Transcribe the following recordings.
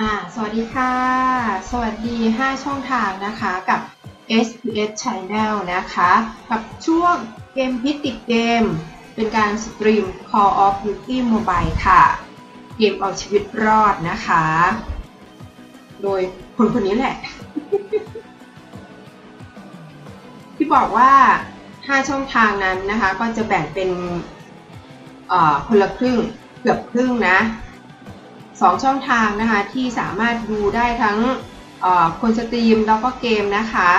อ่าสวัสดีค่ะ สวัสดี 5 ช่องทางนะคะกับ SPS Channel นะคะ กับช่วงเกมพิติดเกม เป็นการสตรีม Call of Duty Mobile ค่ะ เกมเอาชีวิตรอดนะคะ โดยคนคนนี้แหละ ที่บอกว่า 5 ช่องทางนั้นนะคะ ก็จะแบ่งเป็นคนละครึ่ง เกือบครึ่งนะ สองช่องทางนะคะที่สามารถดูได้ทั้งเอ่อคนสตรีมแล้วก็เกมนะคะ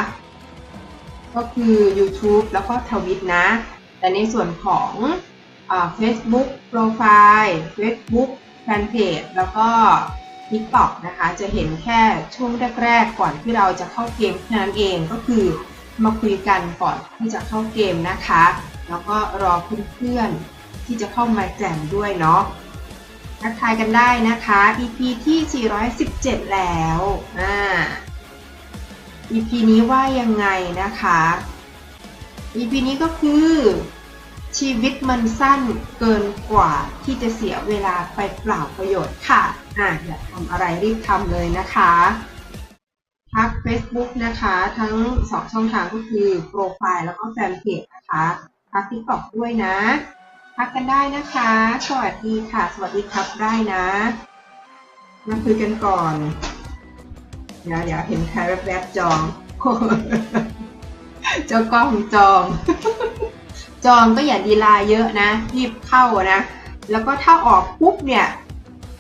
ก็คือ YouTube แล้วก็ทวิตนะ แต่ในส่วนของเอ่อ Facebook Profile Facebook Fanpage แล้วก็ TikTok นะคะ จะเห็นแค่ช่วงแรกๆ ก่อนที่เราจะเข้าเกมแค่นั้นเองก็คือมาคุยกันก่อนที่จะเข้าเกมนะคะ แล้วก็รอเพื่อนๆที่จะเข้ามาแจมด้วยเนาะ ทักทายกันได้นะคะ EP ที่ 417 แล้วอ่า EP นี้ว่ายังไงนะคะ EP นี้ก็คือชีวิตมันสั้นเกินกว่าที่จะเสียเวลาไปเปล่าประโยชน์ค่ะ อะอยากทำอะไรรีบทำเลยนะคะทัก Facebook นะคะ ทั้ง2ช่องทางก็คือโปรไฟล์แล้วก็แฟนเพจนะคะทัก TikTok ด้วยนะ ทักกันได้นะคะ สวัสดีค่ะ สวัสดีครับได้นะมาคุยกันก่อนเดี๋ยวเดี๋ยวเห็นใครแวบๆจอง เจ้ากล้องจอง จองก็อย่าดีลายเยอะนะ รีบเข้านะ แล้วก็ถ้าออกปุ๊บเนี่ย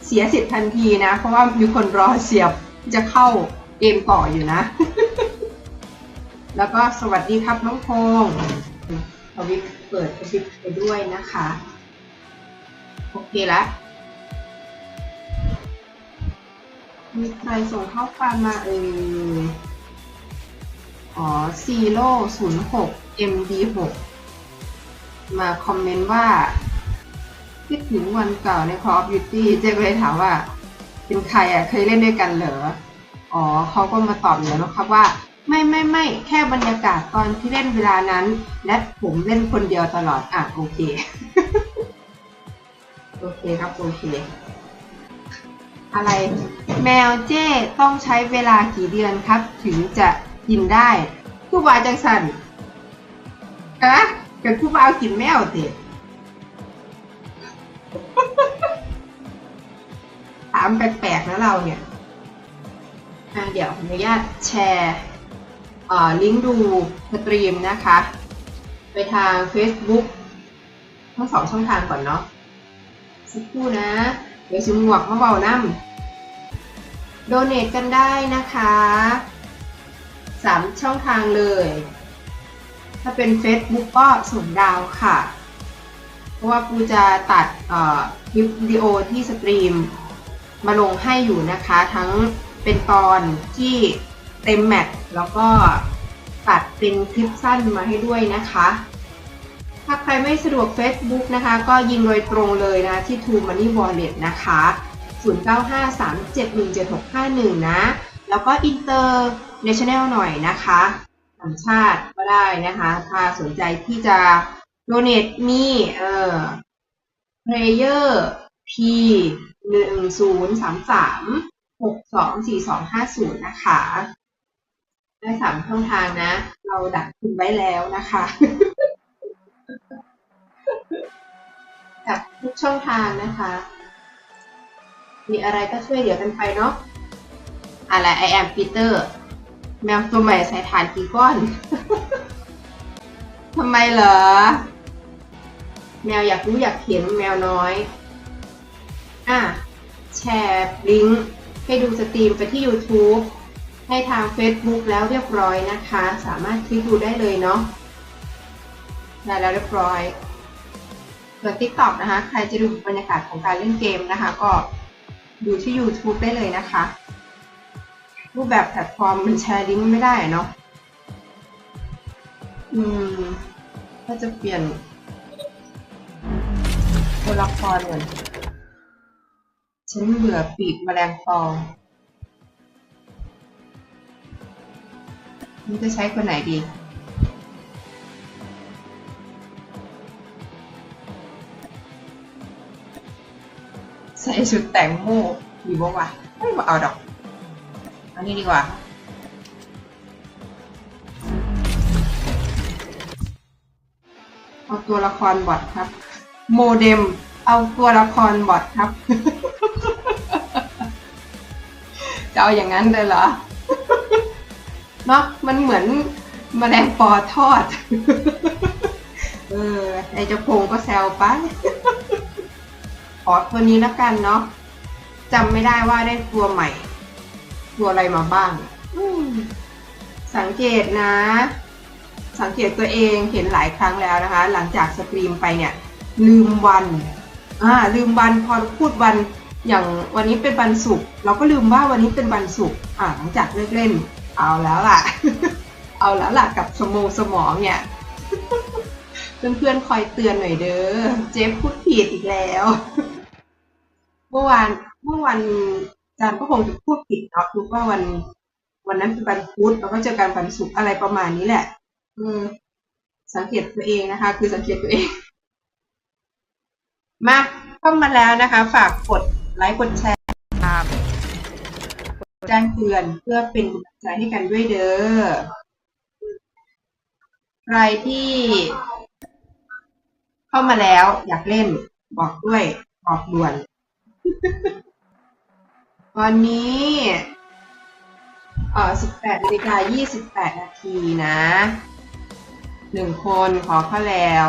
เสียสิทธิ์ทันทีนะ เพราะว่ามีคนรอเสียบจะเข้าเกมต่ออยู่นะ แล้วก็สวัสดีครับน้องพงษ์ ทวิตเปิดทวิตไปด้วยนะคะ โอเคละมีใครส่งข้อความมาเอออ๋อซีโร่ศูนย์หก MD หกมาคอมเมนต์ว่า คิดถึงวันเก่าใน Call of Duty เจ๊ก็เลยถามว่า เป็นใครอะ เคยเล่นด้วยกันเหรอ อ๋อเขาก็มาตอบอยู่แล้วนะครับว่า ไม่ไม่ไม่แค่บรรยากาศตอนที่เล่นเวลานั้น และผมเล่นคนเดียวตลอด อะ โอเค โอเคครับ โอเค อะไร แมวเจ้ต้องใช้เวลากี่เดือนครับ ถึงจะกินได้ผู้บาจังสันอะกับผู้บาวกินแมวเตะถามแปลกๆนะเราเนี่ย อะเดี๋ยวอนุญาตแชร์ ลิงก์ดูสตรีมนะคะ ไปทาง Facebook ทั้งสองช่องทางก่อนเนาะสักครู่นะ เดี๋ยวชิมหมวกมาเบาน้ำโดเนทกันได้นะคะสามช่องทางเลย ถ้าเป็น Facebook ก็ส่งดาวค่ะ เพราะว่ากูจะตัดอ่อคลิปวิดีโอที่สตรีมมาลงให้อยู่นะคะ ทั้งเป็นตอนที่ เต็มแมตช์แล้วก็ตัดเป็นคลิปสั้นมาให้ด้วยนะคะ ถ้าใครไม่สะดวก Facebook นะคะ ก็ยิงโดยตรงเลยนะที่ True Money Wallet นะคะ 0953717651 นะ แล้วก็ International หน่อยนะคะสัญชาติก็ได้นะคะ ถ้าสนใจที่จะ donate มีเอ่อ player p หนึ่งศูนย์สามสามหกสองสี่สองห้าศูนย์นะคะ ได้สามช่องทางนะ เราดักคุณไว้แล้วนะคะจากทุกช่องทางนะคะ มีอะไรก็ช่วยเหลือกันไปเนาะอะไร I am Peter แมวตัวใหม่ใส่ฐานกี่ก้อนทำไมเหรอ แมวอยากรู้อยากเห็นแมวน้อย อะ แชร์ลิงก์ให้ดูสตรีมไปที่ YouTube ให้ทาง Facebook แล้วเรียบร้อยนะคะ สามารถคลิกดูได้เลยเนาะได้แล้วเรียบร้อยส่วน TikTok นะคะ ใครจะดูบรรยากาศของการเล่นเกมนะคะ ก็ดูที่ YouTube ได้เลยนะคะ รูปแบบแพลตฟอร์มมันแชร์ลิงก์ไม่ได้เนาะอืมก็จะเปลี่ยนตัวละครก่อนฉันเบื่อปีกแมลงปอง นี่จะใช้คนไหนดี ใส่ชุดแต่งโมดีบอกว่าไม่เอาดอกอันนี้ดีกว่าเอาตัวละครบอทครับ โมเดม เอาตัวละครบอทครับ จะเอาอย่างนั้นเลยเหรอ เนาะมันเหมือนแมลงปอทอด เออไอเจ้าพงก็แซวไปขอตัวนี้แล้วกันเนาะจำไม่ได้ว่าได้ตัวใหม่ ตัวอะไรมาบ้าง สังเกตนะ สังเกตตัวเองเห็นหลายครั้งแล้วนะคะ หลังจากสตรีมไปเนี่ย ลืมวันอ่าลืมวันพอพูดวันอย่างวันนี้เป็นวันศุกร์เราก็ลืมว่าวันนี้เป็นวันศุกร์อ่าหลังจากเลิกเล่น เอาแล้วล่ะ เอาแล้วล่ะกับสมองสมองเนี่ย เพื่อนๆคอยเตือนหน่อยเด้อ เจ๊พูดผิดอีกแล้ว เมื่อวานเมื่อวันจารย์ก็คงจะพูดผิดเนาะคือว่าวัน วันนั้นเป็นวันพุธเราก็เจอกันวันศุกร์อะไรประมาณนี้แหละออสังเกตตัวเองนะคะ คือสังเกตตัวเอง มาเข้ามาแล้วนะคะ ฝากกดไลค์กดแชร์ แจ้งเตือนเพื่อเป็นกำลังใจให้กันด้วยเด้อ ใครที่เข้ามาแล้วอยากเล่นบอกด้วยบอกด่วนวันนี้เออ18นาฬิกา28 นาทีนะหนึ่งคนขอเข้าแล้ว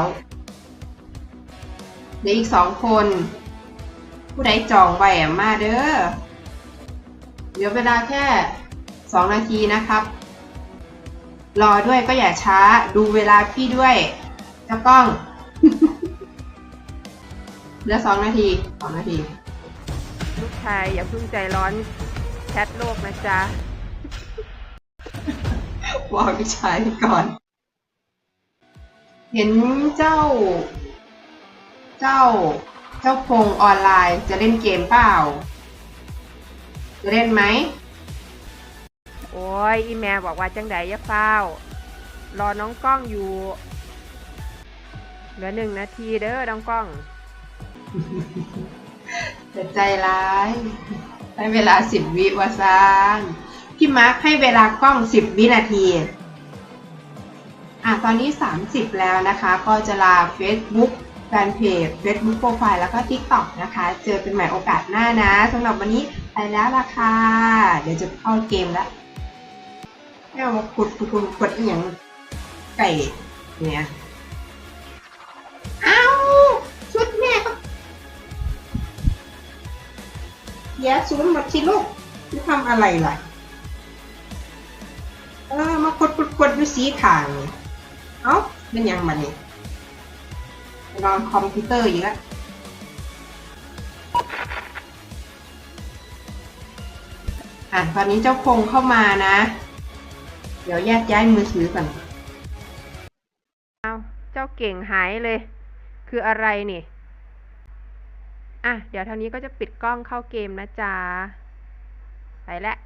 เหลืออีกสองคน ผู้ใดจองไว้อะมาเด้อ เหลือเวลาแค่สองนาทีนะครับ รอด้วยก็อย่าช้าดูเวลาพี่ด้วยเจ้ากล้อง เหลือสองนาทีสองนาที ลูกชายอย่าเพิ่งใจร้อนแชทโลกนะจ๊ะบอกพี่ชายก่อน เห็นเจ้า เจ้า เจ้าพงออนไลน์จะเล่นเกมเปล่าจะ เล่นไหม โอ้ยอีแม่บอกว่าจังใดอย่าเฝ้าวรอน้องกล้องอยู่ เหลือหนึ่งนาทีเด้อน้องกล้องแต่ใจร้ายให้เวลาสิบวิวาซานพี่มาร์คให้เวลากล้องสิบวินาทีอะตอนนี้ 30 แล้วนะคะ ก็จะลา Facebook แฟนเพจ Facebook Profile แล้วก็ TikTok นะคะ เจอกันใหม่โอกาสหน้านะสำหรับวันนี้ ไปแล้วล่ะค่ะ เดี๋ยวจะเข้าเกมแล้วแม่มากดกดกดกดอหย่างไก่เนี่ยเอาชุดแม่ก็แย่ซูนหมดที่ลูกจะทำอะไรล่ะเออมากดกดกดอยู่สีขางนี่เอ้าเป็นยังมันนี่นอนคอมพิวเตอร์อีกแล้ว อะตอนนี้เจ้าคงเข้ามานะ เดี๋ยวแยกย้ายมือถือก่อนเอาเจ้าเก่งหายเลย คืออะไรนี่ อะ เดี๋ยวเท่านี้ก็จะปิดกล้องเข้าเกมนะจ๊ะ ไปแล้ว